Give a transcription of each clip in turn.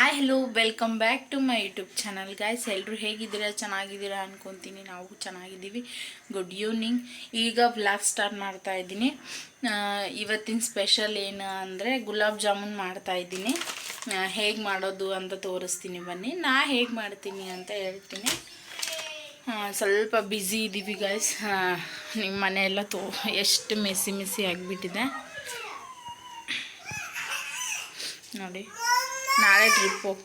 Hi hello welcome back to my YouTube channel guys ಎಲ್ಲರೂ ಹೇಗಿದ್ದೀರಾ? ಚೆನ್ನಾಗಿದ್ದೀರಾ ಅನ್ಕೊತೀನಿ. ನಾವು ಚೆನ್ನಾಗಿದ್ದೀವಿ. ಗುಡ್ ಈವ್ನಿಂಗ್ ಈಗ ವ್ಲಾಗ್ ಸ್ಟಾರ್ಟ್ ಮಾಡ್ತಾ ಇದ್ದೀನಿ. ಇವತ್ತಿನ ಸ್ಪೆಷಲ್ ಏನು ಅಂದರೆ ಗುಲಾಬ್ ಜಾಮೂನ್ ಮಾಡ್ತಾ ಇದ್ದೀನಿ. ಹೇಗೆ ಮಾಡೋದು ಅಂತ ತೋರಿಸ್ತೀನಿ ಬನ್ನಿ. ನಾ ಹೇಗೆ ಮಾಡ್ತೀನಿ ಅಂತ ಹೇಳ್ತೀನಿ. ಸ್ವಲ್ಪ ಬ್ಯುಸಿ ಇದ್ದೀವಿ ಗಾಯ್ಸ್ ನಿಮ್ಮ ಮನೆಯೆಲ್ಲ ತೋ, ಎಷ್ಟು ಮೆಸಿ ಮೆಸಿ ಆಗಿಬಿಟ್ಟಿದೆ. ನೋಡಿ. ನಾಳೆ ಟ್ರಿಪ್ ಹೋಗ್.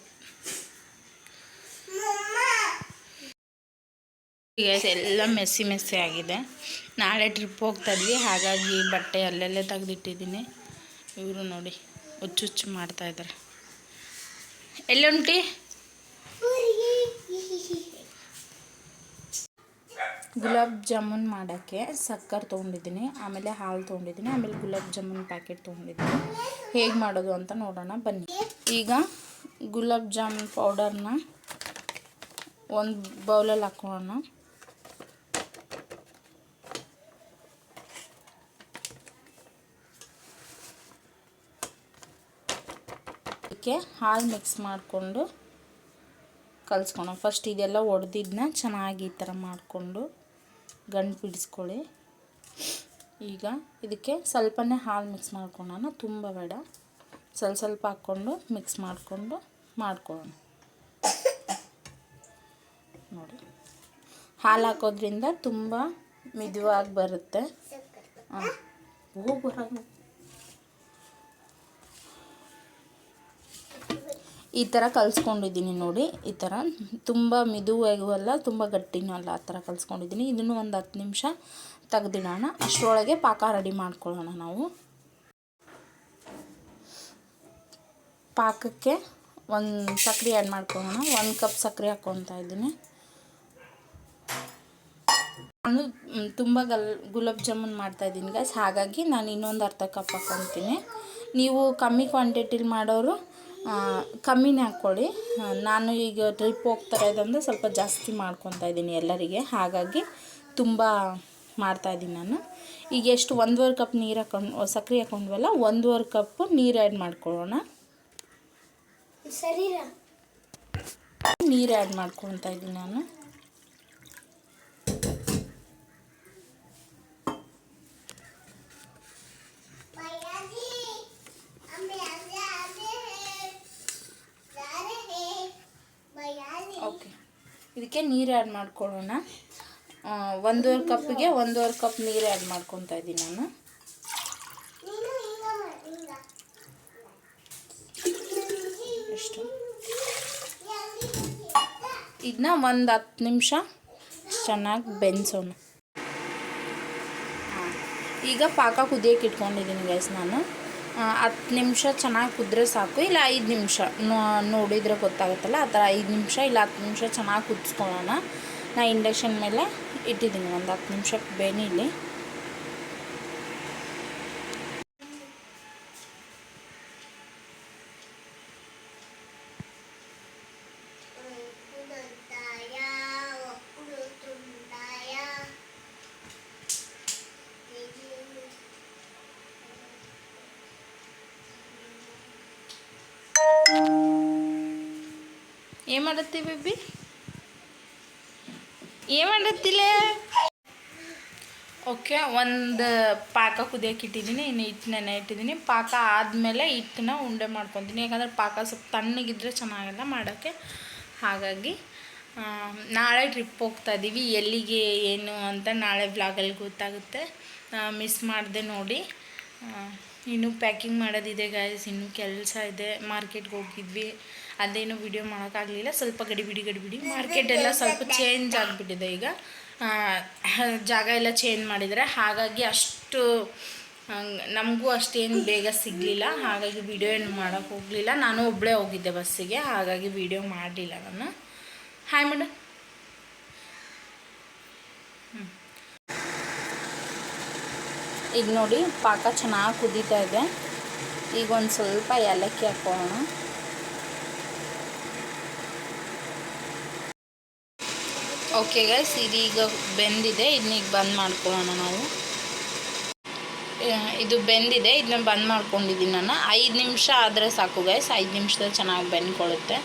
ಎಲ್ಲ ಮೆಸ್ಸಿ ಮೆಸ್ಸಿ ಆಗಿದೆ. ನಾಳೆ ಟ್ರಿಪ್ ಹೋಗ್ತಾ ಇದ್ವಿ. ಹಾಗಾಗಿ ಬಟ್ಟೆ ಅಲ್ಲೆಲ್ಲೇ ತೆಗೆದಿಟ್ಟಿದ್ದೀನಿ. ಇವರು ನೋಡಿ ಹುಚ್ಚುಚ್ಚು ಮಾಡ್ತಾ ಇದ್ದಾರೆ. ಎಲ್ಲುಂಟಿ ಗುಲಾಬ್ ಜಾಮೂನ್ ಮಾಡೋಕ್ಕೆ ಸಕ್ಕರೆ ತೊಗೊಂಡಿದ್ದೀನಿ, ಆಮೇಲೆ ಹಾಲು ತೊಗೊಂಡಿದ್ದೀನಿ, ಆಮೇಲೆ ಗುಲಾಬ್ ಜಾಮೂನ್ ಪ್ಯಾಕೆಟ್ ತೊಗೊಂಡಿದ್ದೀನಿ. ಹೇಗೆ ಮಾಡೋದು ಅಂತ ನೋಡೋಣ, ಬನ್ನಿ. ಈಗ ಗುಲಾಬ್ ಜಾಮೂನ್ ಪೌಡರ್ನ ಒಂದು ಬೌಲಲ್ಲಿ ಹಾಕೊಳ್ಳೋಣ ಅದಕ್ಕೆ ಹಾಲು ಮಿಕ್ಸ್ ಮಾಡಿಕೊಂಡು ಕಲಿಸ್ಕೊಳ ಫಸ್ಟ್ ಇದೆಲ್ಲ ಒಡೆದಿದ್ದನ್ನ ಚೆನ್ನಾಗಿ ಈ ಥರ ಮಾಡಿಕೊಂಡು. ಗಂಟು ಬಿಡಿಸ್ಕೊಳ್ಳಿ. ಈಗ ಇದಕ್ಕೆ ಸ್ವಲ್ಪನೇ ಹಾಲು ಮಿಕ್ಸ್ ಮಾಡ್ಕೊಳ್ಳೋಣ. ತುಂಬ ಬೇಡ. ಸ್ವಲ್ಪ ಸ್ವಲ್ಪ ಹಾಕ್ಕೊಂಡು ಮಿಕ್ಸ್ ಮಾಡಿಕೊಂಡು ಮಾಡ್ಕೊಳ್ಳೋಣ. ನೋಡಿ. ಹಾಲು ಹಾಕೋದ್ರಿಂದ ತುಂಬ ಮಿದುವಾಗಿ ಬರುತ್ತೆ. ಹಾಂ. ಈ ಥರ ಕಲಿಸ್ಕೊಂಡಿದ್ದೀನಿ ನೋಡಿ, ಈ ಥರ ತುಂಬ ಮಿದುವಾಗೂ ಅಲ್ಲ, ತುಂಬ ಗಟ್ಟಿನೂ ಅಲ್ಲ ಆ ಥರ ಕಲಿಸ್ಕೊಂಡಿದ್ದೀನಿ. ಇದನ್ನು ಒಂದು ಹತ್ತು ನಿಮಿಷ ತೆಗೆದಿಡೋಣ. ಅಷ್ಟರೊಳಗೆ ಪಾಕ ರೆಡಿ ಮಾಡ್ಕೊಳ್ಳೋಣ ನಾವು. ಪಾಕಕ್ಕೆ ಒಂದು ಸಕ್ಕರೆ ಆ್ಯಡ್ ಮಾಡ್ಕೊಳ್ಳೋಣ. ಒಂದು ಕಪ್ ಸಕ್ಕರೆ ಹಾಕ್ಕೊತಾ ಇದ್ದೀನಿ. ನಾನು ತುಂಬ ಗಲ್, ಗುಲಾಬ್ ಜಾಮೂನ್ ಮಾಡ್ತಾಯಿದ್ದೀನಿ ಗೈಸ್ ಹಾಗಾಗಿ ನಾನು ಇನ್ನೊಂದು ಅರ್ಧ ಕಪ್ ಹಾಕ್ಕೊತೀನಿ ನೀವು ಕಮ್ಮಿ ಕ್ವಾಂಟಿಟಿಲಿ ಮಾಡೋರು ಕಮ್ಮಿನೇ ಹಾಕ್ಕೊಳ್ಳಿ. ನಾನು ಈಗ ಟ್ರಿಪ್ ಹೋಗ್ತಾ ಇರೋದಂದ್ರೆ ಸ್ವಲ್ಪ ಜಾಸ್ತಿ ಮಾಡ್ಕೊತಾ ಇದ್ದೀನಿ ಎಲ್ಲರಿಗೆ. ಹಾಗಾಗಿ ತುಂಬ ಮಾಡ್ತಾಯಿದ್ದೀನಿ ನಾನು. ಈಗ ಎಷ್ಟು ಒಂದೂವರೆ ಕಪ್ ನೀರು ಹಾಕೊಂಡು ಸಕ್ಕರೆ ಹಾಕೊಂಡ್ವಲ್ಲ ಒಂದೂವರೆ ಕಪ್ ನೀರು ಆ್ಯಡ್ ಮಾಡ್ಕೊಳ್ಳೋಣ. ಸರಿ ನೀರು ಆ್ಯಡ್ ಮಾಡ್ಕೊತಾ ಇದ್ದೀನಿ ನಾನು. ಇದಕ್ಕೆ ನೀರು ಆ್ಯಡ್ ಮಾಡ್ಕೊಳ್ಳೋಣ. ಒಂದೂವರೆ ಕಪ್ಪಿಗೆ ಒಂದೂವರೆ ಕಪ್ ನೀರು ಆ್ಯಡ್ ಮಾಡ್ಕೊತಾ ಇದ್ದೀನಿ ನಾನು. ಎಷ್ಟು ಇದನ್ನ ಒಂದು ಹತ್ತು ನಿಮಿಷ ಚೆನ್ನಾಗಿ ಬೆನ್ಸೋಣ. ಈಗ ಪಾಕ ಕುದಿಯೋಕೆ ಇಟ್ಕೊಂಡಿದ್ದೀನಿ ಗೈಸ್ ನಾನು. ಹತ್ತು ನಿಮಿಷ ಚೆನ್ನಾಗಿ ಕುದ್ರೆ ಸಾಕು. ಇಲ್ಲ ಐದು ನಿಮಿಷ. ನೋಡಿದರೆ ಗೊತ್ತಾಗುತ್ತಲ್ಲ, ಆ ಥರ ಐದು ನಿಮಿಷ ಇಲ್ಲ ಹತ್ತು ನಿಮಿಷ ಚೆನ್ನಾಗಿ ಕುದಿಸ್ಕೊಳ್ಳೋಣ. ನಾ ಇಂಡಕ್ಷನ್ ಮೇಲೆ ಇಟ್ಟಿದ್ದೀನಿ ಒಂದು ಹತ್ತು ನಿಮಿಷಕ್ಕೆ ಬೇನಿಲಿ ಏನು ಮಾಡತ್ತಿ ಬೇಬಿ? ಏನು ಓಕೆ, ಒಂದು ಪಾಕ ಕುದಿಯೋಕೆ ಇಟ್ಟಿದ್ದೀನಿ, ಇನ್ನು ಹಿಟ್ಟು ನೆನೆ ಇಟ್ಟಿದ್ದೀನಿ. ಪಾಕ ಆದಮೇಲೆ ಹಿಟ್ಟನ್ನ ಉಂಡೆ ಮಾಡ್ಕೊತೀನಿ. ಯಾಕಂದರೆ ಪಾಕ ಸ್ವಲ್ಪ ತಣ್ಣಗಿದ್ರೆ ಚೆನ್ನಾಗಲ್ಲ ಮಾಡೋಕ್ಕೆ. ಹಾಗಾಗಿ ನಾಳೆ ಟ್ರಿಪ್ ಹೋಗ್ತಾ ಇದ್ದೀವಿ ಎಲ್ಲಿಗೆ, ಏನು ಅಂತ ನಾಳೆ ವ್ಲಾಗಲ್ಲಿ ಗೊತ್ತಾಗುತ್ತೆ. ಮಿಸ್ ಮಾಡಿದೆ ನೋಡಿ. ಇನ್ನೂ ಪ್ಯಾಕಿಂಗ್ ಮಾಡೋದಿದೆ ಗಾಯಸ್ ಇನ್ನೂ ಕೆಲಸ ಇದೆ. ಮಾರ್ಕೆಟ್ಗೆ ಹೋಗಿದ್ವಿ. ಅದೇನು ವಿಡಿಯೋ ಮಾಡೋಕ್ಕಾಗಲಿಲ್ಲ. ಸ್ವಲ್ಪ ಗಡಿಬಿಡಿ ಗಡಿಬಿಡಿ ಮಾರ್ಕೆಟ್ ಎಲ್ಲ ಸ್ವಲ್ಪ ಚೇಂಜ್ ಆಗಿಬಿಟ್ಟಿದೆ ಈಗ. ಜಾಗ ಎಲ್ಲ ಚೇಂಜ್ ಮಾಡಿದರೆ ಹಾಗಾಗಿ ಅಷ್ಟು ನಮಗೂ ಅಷ್ಟೇನು ಬೇಗ ಸಿಗಲಿಲ್ಲ. ಹಾಗಾಗಿ ವಿಡಿಯೋ ಏನು ಮಾಡೋಕ್ಕೆ ಹೋಗಲಿಲ್ಲ. ನಾನು ಒಬ್ಬಳೇ ಹೋಗಿದ್ದೆ ಬಸ್ಸಿಗೆ ಹಾಗಾಗಿ ವಿಡಿಯೋ ಮಾಡಲಿಲ್ಲ ನಾನು. ಹಾಯ್ ಮೇಡಮ್ ಈಗ ನೋಡಿ, ಪಾಕ ಚೆನ್ನಾಗಿ ಕುದೀತಾ ಇದೆ. ಈಗ ಒಂದು ಸ್ವಲ್ಪ ಏಲಕ್ಕಿ ಹಾಕೋಣ. ಓಕೆ ಗೈಸ್ ಇದೀಗ ಬೆಂದಿದೆ. ಇದನ್ನ ಈಗ ಬಂದ್ ಮಾಡ್ಕೊಳ್ಳೋಣ ನಾವು. ಇದು ಬೆಂದಿದೆ. ಇದನ್ನ ಬಂದ್ ಮಾಡ್ಕೊಂಡಿದ್ದೀನಿ ನಾನು. ಐದು ನಿಮಿಷ ಆದರೆ ಸಾಕು ಗೈಸ್ ಐದು ನಿಮಿಷದಲ್ಲಿ ಚೆನ್ನಾಗಿ ಬೆಂದ್ಕೊಳ್ಳುತ್ತೆ.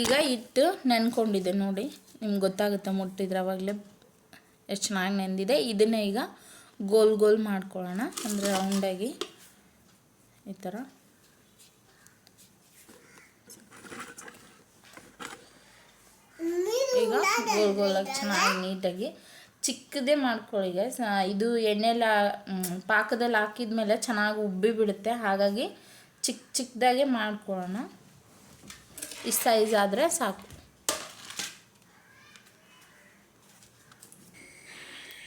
ಈಗ ಇಟ್ಟು ನೆನ್ಕೊಂಡಿದೆ ನೋಡಿ. ನಿಮ್ಗೆ ಗೊತ್ತಾಗುತ್ತೆ, ಮುಟ್ಟಿದ್ರೆ ಅವಾಗಲೇ ಎಷ್ಟು ಚೆನ್ನಾಗಿ ನೆಂದಿದೆ. ಇದನ್ನೇ ಈಗ ಗೋಲ್ ಗೋಲ್ ಮಾಡ್ಕೊಳ್ಳೋಣ. ಅಂದರೆ ರೌಂಡಾಗಿ ಈ ಥರ ಗೋಲ್ ಗೋಲಾಗಿ ಚೆನ್ನಾಗಿ ನೀಟಾಗಿ ಚಿಕ್ಕದೇ ಮಾಡ್ಕೊಳ್ಳಿ ಗೈಸ್ ಇದು ಎಣ್ಣೆಲ್ಲ ಪಾಕದಲ್ಲಿ ಹಾಕಿದ್ಮೇಲೆ ಚೆನ್ನಾಗಿ ಉಬ್ಬಿ ಬಿಡುತ್ತೆ. ಹಾಗಾಗಿ ಚಿಕ್ಕ ಚಿಕ್ಕದಾಗೆ ಮಾಡ್ಕೊಳ್ಳೋಣ. ಇಷ್ಟು ಸೈಜ್ ಆದರೆ ಸಾಕು.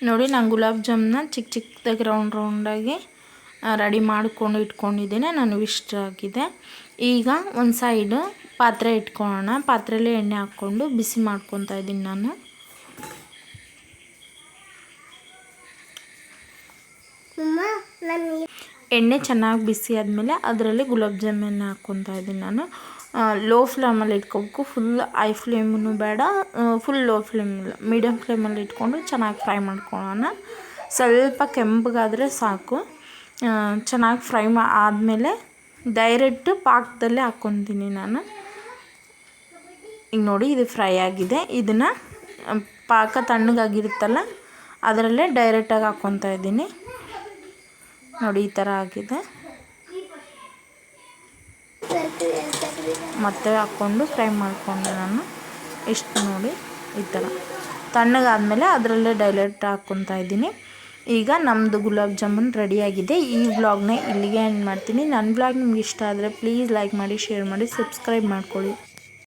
ನೋಡಿ, ನಾನು ಗುಲಾಬ್ ಜಾಮ್ನ ಚಿಕ್ಕ ಚಿಕ್ಕದಾಗಿ ರೌಂಡ್ ರೌಂಡಾಗಿ ರೆಡಿ ಮಾಡಿಕೊಂಡು ಇಟ್ಕೊಂಡಿದ್ದೀನಿ. ನಾನು ಇಷ್ಟ ಆಗಿದೆ. ಈಗ ಒಂದು ಸೈಡು ಪಾತ್ರೆ ಇಟ್ಕೊಳ್ಳೋಣ. ಪಾತ್ರೆಯಲ್ಲಿ ಎಣ್ಣೆ ಹಾಕ್ಕೊಂಡು ಬಿಸಿ ಮಾಡ್ಕೊತಾ ಇದ್ದೀನಿ ನಾನು. ಎಣ್ಣೆ ಚೆನ್ನಾಗಿ ಬಿಸಿ ಆದಮೇಲೆ ಅದರಲ್ಲಿ ಗುಲಾಬ್ ಜಾಮೂನ್ ಹಾಕ್ಕೊತಾ ಇದ್ದೀನಿ ನಾನು. ಲೋ ಫ್ಲೇಮಲ್ಲಿ ಇಟ್ಕೋಬೇಕು. ಫುಲ್ ಐ ಫ್ಲೇಮೂ ಬೇಡ. ಫುಲ್ ಲೋ ಫ್ಲೇಮ್ ಇಲ್ಲ. ಮೀಡಿಯಮ್ ಫ್ಲೇಮಲ್ಲಿ ಇಟ್ಕೊಂಡು ಚೆನ್ನಾಗಿ ಫ್ರೈ ಮಾಡ್ಕೊಳ್ಳೋಣ. ಸ್ವಲ್ಪ ಕೆಂಪಗಾದರೆ ಸಾಕು. ಚೆನ್ನಾಗಿ ಫ್ರೈ ಮಾ ಆದಮೇಲೆ ಡೈರೆಕ್ಟ್ ಪಾಕದಲ್ಲೇ ಹಾಕ್ಕೊತೀನಿ ನಾನು. ಈಗ ನೋಡಿ ಇದು ಫ್ರೈ ಆಗಿದೆ. ಇದನ್ನು ಪಾಕ ತಣ್ಣಗಾಗಿರುತ್ತಲ್ಲ, ಅದರಲ್ಲೇ ಡೈರೆಕ್ಟಾಗಿ ಹಾಕ್ಕೊತಾ ಇದ್ದೀನಿ. ನೋಡಿ, ಈ ಥರ ಆಗಿದೆ. ಮತ್ತೆ ಹಾಕ್ಕೊಂಡು ಫ್ರೈ ಮಾಡಿಕೊಂಡೆ ನಾನು. ಇಷ್ಟು ನೋಡಿ, ಈ ಥರ ತಣ್ಣಗಾದಮೇಲೆ ಅದರಲ್ಲೇ ಡೈರೆಕ್ಟ್ ಹಾಕ್ಕೊತಾ ಇದ್ದೀನಿ. ಈಗ ನಮ್ಮದು ಗುಲಾಬ್ ಜಾಮೂನ್ ರೆಡಿಯಾಗಿದೆ ಈ ವ್ಲಾಗ್ನ ಇಲ್ಲಿಗೆ ಎಂಡ್ ಮಾಡ್ತೀನಿ. ನನ್ನ ವ್ಲಾಗ್ ನಿಮ್ಗೆ ಇಷ್ಟ ಆದರೆ ಪ್ಲೀಸ್ ಲೈಕ್ ಮಾಡಿ ಶೇರ್ ಮಾಡಿ ಸಬ್ಸ್ಕ್ರೈಬ್ ಮಾಡ್ಕೊಳ್ಳಿ.